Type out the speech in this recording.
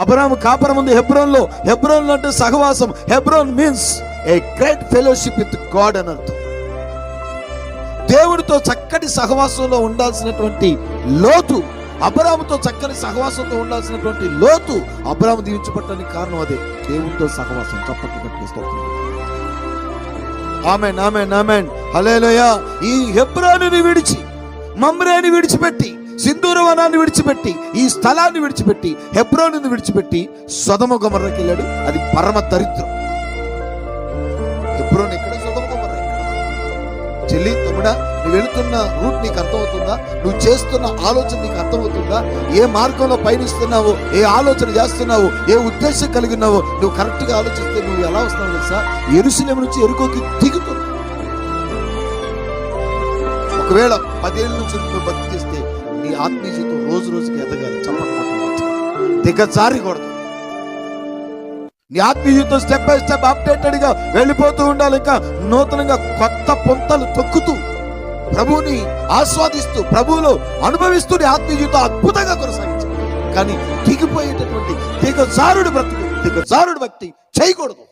అబ్రాహాము కాపురం ఉంది హెబ్రోన్లో అంటే సహవాసం. Hebron means a great fellowship with God అని అర్థం దేవుడితో చక్కటి సహవాసంలో ఉండాల్సినటువంటి లోతు అబ్రాముతో చక్కని సహవాసంతో ఉండాల్సినటువంటి లోతు అబ్రాము దీవించబట్టడానికి కారణం అదే. దేవుడితో సహవాసం. చప్పట్లు కట్టిస్తోంది ఆమెన్ ఆమెన్ ఆమెన్. హలేలోయ ఈ హెబ్రోనుని విడిచి మమ్రేని విడిచిపెట్టి సింధూర వనాన్ని విడిచిపెట్టి ఈ స్థలాన్ని విడిచిపెట్టి హెబ్రోనుని విడిచిపెట్టి సొదమ గుమర్రకి వెళ్ళాడు. అది పరమ దరిద్రం. హెబ్రోన్ ఎక్కడ? సొదమ గుమర్ర చెల్లి తమ్ముడా నువ్వు వెళుతున్న రూట్ నీకు అర్థమవుతుందా? నువ్వు చేస్తున్న ఆలోచన నీకు అర్థమవుతుందా? ఏ మార్గంలో పయనిస్తున్నావో? ఏ ఆలోచన చేస్తున్నావో? ఏ ఉద్దేశం కలిగి ఉన్నావో? నువ్వు కరెక్ట్గా ఆలోచిస్తే నువ్వు ఎలా వస్తున్నావు తెలుసా? ఎరుసలేం నుంచి ఎరుకోకి దిగుతున్నావు. ఒకవేళ పదేళ్ళ నుంచి నువ్వు భక్తి చేస్తే నీ ఆత్మీయ జీవితం రోజు రోజుకి ఎదగాలి. చప్పట్లు దిగజారికూడదు నీ ఆత్మీయ జీవితం స్టెప్ బై స్టెప్ అప్డేటెడ్గా వెళ్ళిపోతూ ఉండాలి. ఇంకా నూతనంగా కొత్త పొంతలు తొక్కుతూ ప్రభువుని ఆస్వాదిస్తూ ప్రభువులో అనుభవిస్తూ నీ ఆత్మీయ జీవితం అద్భుతంగా కొనసాగించాలి. కానీ దిగిపోయేటటువంటి దిగజారుడు బ్రతుకు దిగజారుడు భక్తి చేయకూడదు.